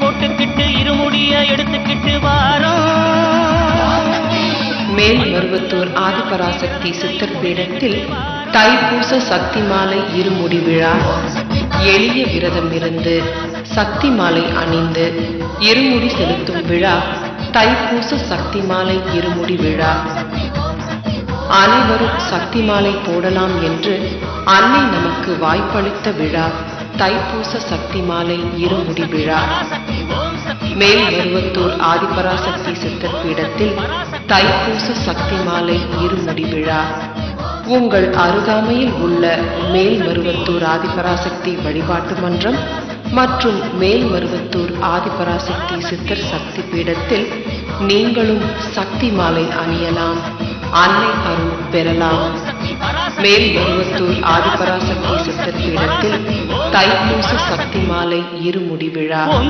போட்டுக்கிட்டு இருமுடிய எடுத்துக்கிட்டு வாரோம். மேல் மருவத்தூர் ஆதிபராசக்தி சித்தர் பீடத்தில் தைப்பூச சக்தி மாலை இருமுடி விழா. எளிய விரதம் இருந்து சக்தி மாலை அணிந்து இருமுடி செலுத்தும் விழா தைப்பூச சக்தி மாலை இருமுடி விழா. அனைவரும் சக்தி மாலை போடலாம் என்று அன்னை நமக்கு வாய்ப்பளித்த விழா தைப்பூச சக்தி மாலை இருமுடி விழா. மேல் மருவத்தூர் ஆதிபராசக்தி சித்தர் பீடத்தில் தைப்பூச சக்தி மாலை இருமுடி விழா. உங்கள் அருகாமையில் உள்ள மேல் மருவத்தூர் ஆதிபராசக்தி வழிபாட்டு மன்றம் மற்றும் மேல் மருவத்தூர் ஆதிபராசக்தி சித்தர் சக்தி பீடத்தில் நீங்களும் சக்தி மாலை அணியலாம். அன்னை அருள் பெறலாம். மேல் மருவத்தூர் ஆதிபராசக்தி சித்தர் பீடத்தில் தைப்பூச சக்தி மாலை இருமுடி விழா.